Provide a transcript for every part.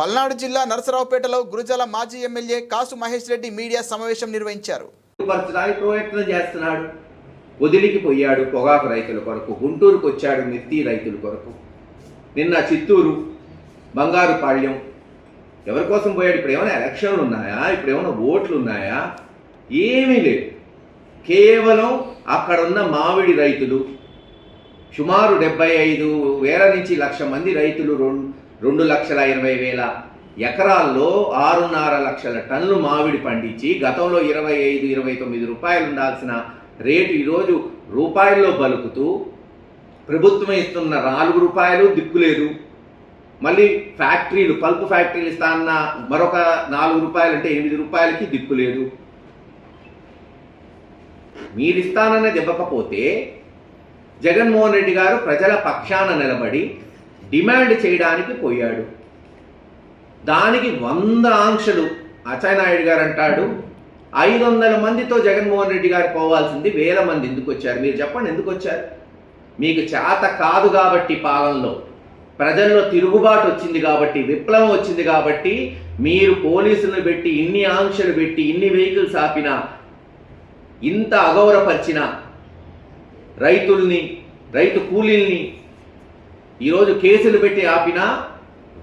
పల్నాడు జిల్లా నరసరావుపేటలో గురుజాల మాజీ ఎమ్మెల్యే కాసు మహేష్ రెడ్డి మీడియా సమావేశం నిర్వహించారు. ప్రయత్నం చేస్తున్నాడు. వదిలికి పోయాడు పొగాకు రైతుల కొరకు గుంటూరుకు వచ్చాడు మిర్తి రైతుల కొరకు. నిన్న చిత్తూరు బంగారుపాళ్యం ఎవరి కోసం పోయాడు? ఇప్పుడు ఏమైనా ఎలక్షన్లు ఉన్నాయా? ఇప్పుడు ఏమైనా ఓట్లు ఉన్నాయా? ఏమీ లేదు. కేవలం అక్కడున్న మామిడి రైతులు సుమారు డెబ్బై ఐదు వేల నుంచి లక్ష మంది రైతులు రెండు రెండు లక్షల ఇరవై వేల ఎకరాల్లో ఆరున్నర లక్షల టన్నులు మామిడి పండించి గతంలో ఇరవై ఐదు ఇరవై తొమ్మిది రూపాయలు ఉండాల్సిన రేటు ఈరోజు రూపాయల్లో బలుకుతూ ప్రభుత్వం ఇస్తున్న నాలుగు రూపాయలు దిక్కులేదు. మళ్ళీ ఫ్యాక్టరీలు పల్పు ఫ్యాక్టరీలు ఇస్తాన్న మరొక నాలుగు రూపాయలు అంటే ఎనిమిది రూపాయలకి దిక్కులేదు. మీరు ఇస్తానన్నది ఇవ్వకపోతే జగన్మోహన్ రెడ్డి గారు ప్రజల పక్షాన నిలబడి డిమాండ్ చేయడానికి పోయాడు. దానికి వంద ఆంక్షలు అచ్చెన్నాయుడు గారు అంటాడు ఐదు వందల మందితో జగన్మోహన్ రెడ్డి గారు పోవాల్సింది వేల మంది ఎందుకు వచ్చారు మీరు చెప్పండి ఎందుకు వచ్చారు మీకు చేత కాదు కాబట్టి పాలనలో. ప్రజల్లో తిరుగుబాటు వచ్చింది కాబట్టి విప్లవం వచ్చింది కాబట్టి మీరు పోలీసులను పెట్టి ఇన్ని ఆంక్షలు పెట్టి ఇన్ని వెహికల్స్ ఆపినా ఇంత అగౌరపరిచిన రైతుల్ని రైతు కూలీల్ని ఈరోజు కేసులు పెట్టి ఆపినా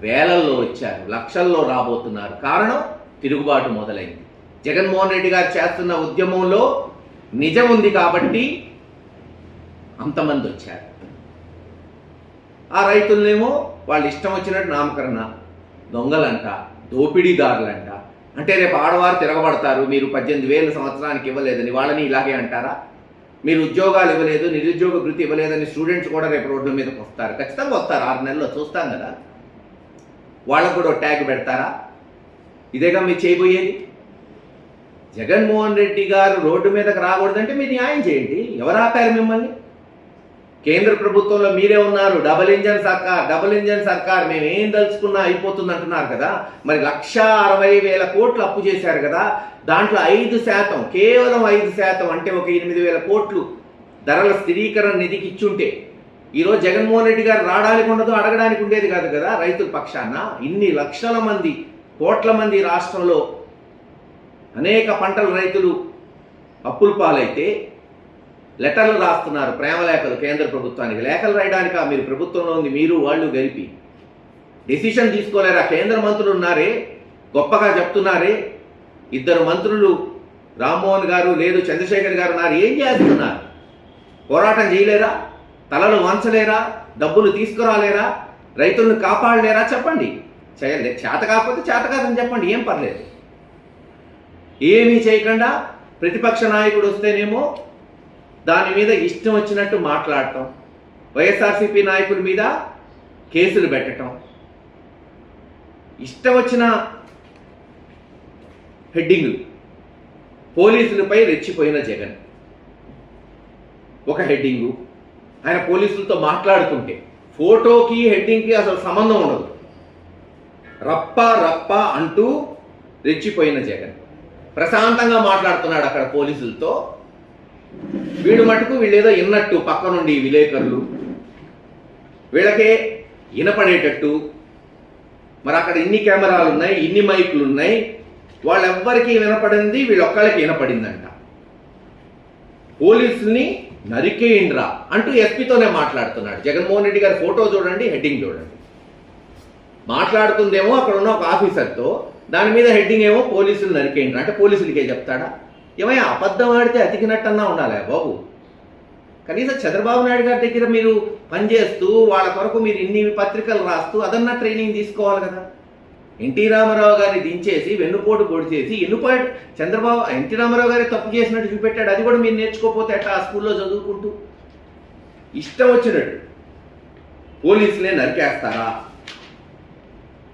వేలల్లో వచ్చారు లక్షల్లో రాబోతున్నారు. కారణం తిరుగుబాటు మొదలైంది. జగన్మోహన్ రెడ్డి గారు చేస్తున్న ఉద్యమంలో నిజం ఉంది కాబట్టి అంతమంది వచ్చారు. ఆ రైతులనేమో వాళ్ళు ఇష్టం వచ్చినట్టు నామకరణ దొంగలంట దోపిడీదారులంట. అంటే రేపు ఆడవారు తిరగబడతారు మీరు పద్దెనిమిది వేల సంవత్సరానికి ఇవ్వలేదని వాళ్ళని ఇలాగే అంటారా? మీరు ఉద్యోగాలు ఇవ్వలేదు నిరుద్యోగ వృత్తి ఇవ్వలేదని స్టూడెంట్స్ కూడా రేపు రోడ్ల మీదకి వస్తారు. ఖచ్చితంగా వస్తారు. ఆరు నెలల్లో చూస్తాం కదా. వాళ్ళకు కూడా ఒక ట్యాగ్ పెడతారా? ఇదేగా మీరు చేయబోయేది? జగన్మోహన్ రెడ్డి గారు రోడ్డు మీదకి రాకూడదంటే మీరు న్యాయం చేయండి. ఎవరు ఆపారు మిమ్మల్ని? కేంద్ర ప్రభుత్వంలో మీరే ఉన్నారు. డబుల్ ఇంజన్ సర్కార్ డబుల్ ఇంజన్ సర్కార్. మేము ఏం తలుచుకున్నా అయిపోతుంది అంటున్నారు కదా. మరి లక్ష అరవై వేల కోట్లు అప్పు చేశారు కదా. దాంట్లో ఐదు శాతం కేవలం ఐదు శాతం అంటే ఒక ఎనిమిది వేల కోట్లు ధరల స్థిరీకరణ నిధికి ఇచ్చుంటే ఈరోజు జగన్మోహన్ రెడ్డి గారు రావడానికి ఉండదు అడగడానికి ఉండేది కాదు కదా రైతుల పక్షాన. ఇన్ని లక్షల మంది కోట్ల మంది రాష్ట్రంలో అనేక పంటల రైతులు అప్పుల పాలైతే లెటర్లు రాస్తున్నారు ప్రేమ లేఖలు కేంద్ర ప్రభుత్వానికి. లేఖలు రాయడానిక? మీరు ప్రభుత్వంలో ఉంది మీరు వాళ్ళు గెలిపి. డెసిషన్ తీసుకోలేరా? కేంద్ర మంత్రులు ఉన్నారే గొప్పగా చెప్తున్నారే. ఇద్దరు మంత్రులు రామ్మోహన్ గారు లేదు చంద్రశేఖర్ గారు ఉన్నారు ఏం చేస్తున్నారు? పోరాటం చేయలేరా? తలలు వంచలేరా? డబ్బులు తీసుకురాలేరా? రైతులను కాపాడలేరా? చెప్పండి. చేయలే చేత కాకపోతే చేత కాదని చెప్పండి ఏం పర్లేదు. ఏమీ చేయకుండా ప్రతిపక్ష నాయకుడు వస్తేనేమో దాని మీద ఇష్టం వచ్చినట్టు మాట్లాడటం వైఎస్ఆర్సీపీ నాయకుల మీద కేసులు పెట్టడం ఇష్టం వచ్చిన హెడ్డింగ్ పోలీసులపై రెచ్చిపోయిన జగన్. ఒక హెడ్డింగు. ఆయన పోలీసులతో మాట్లాడుతుంటే ఫోటోకి హెడ్డింగ్కి అసలు సంబంధం ఉండదు. రప్ప రప్ప అంటూ రెచ్చిపోయిన జగన్. ప్రశాంతంగా మాట్లాడుతున్నాడు అక్కడ పోలీసులతో. వీడు మటుకు వీళ్ళేదో విన్నట్టు పక్క నుండి విలేకరులు. వీళ్ళకే వినపడేటట్టు మరి అక్కడ ఇన్ని కెమెరాలు ఉన్నాయి ఇన్ని మైకులు ఉన్నాయి. వాళ్ళెవ్వరికి వినపడింది వీళ్ళొక్కళ్ళకి వినపడిందంట. పోలీసుల్ని నరికేయండ్రా అంటూ ఎస్పీతోనే మాట్లాడుతున్నాడు. జగన్మోహన్ రెడ్డి గారి ఫోటో చూడండి హెడ్డింగ్ చూడండి. మాట్లాడుతుందేమో అక్కడ ఉన్న ఒక ఆఫీసర్తో దాని మీద హెడ్డింగ్ ఏమో పోలీసులు నరికేయండ్రా. అంటే పోలీసులకే చెప్తాడా? ఏమైనా అబద్ధం ఆడితే అతికినట్టన్నా ఉండాలి బాబు? కనీసం చంద్రబాబు నాయుడు గారి దగ్గర మీరు పనిచేస్తూ వాళ్ళ కొరకు మీరు ఇన్ని పత్రికలు రాస్తూ అదన్నా ట్రైనింగ్ తీసుకోవాలి కదా. ఎన్టీ రామారావు గారిని దించేసి వెన్నుపోటు పొడి చేసి ఎన్నుపాటు చంద్రబాబు ఎన్టీ రామారావు గారి తప్పు చేసినట్టు చూపెట్టాడు అది కూడా మీరు నేర్చుకోకపోతే ఎట్లా ఆ స్కూల్లో చదువుకుంటూ? ఇష్టం వచ్చినట్టు పోలీసులే నరికేస్తారా?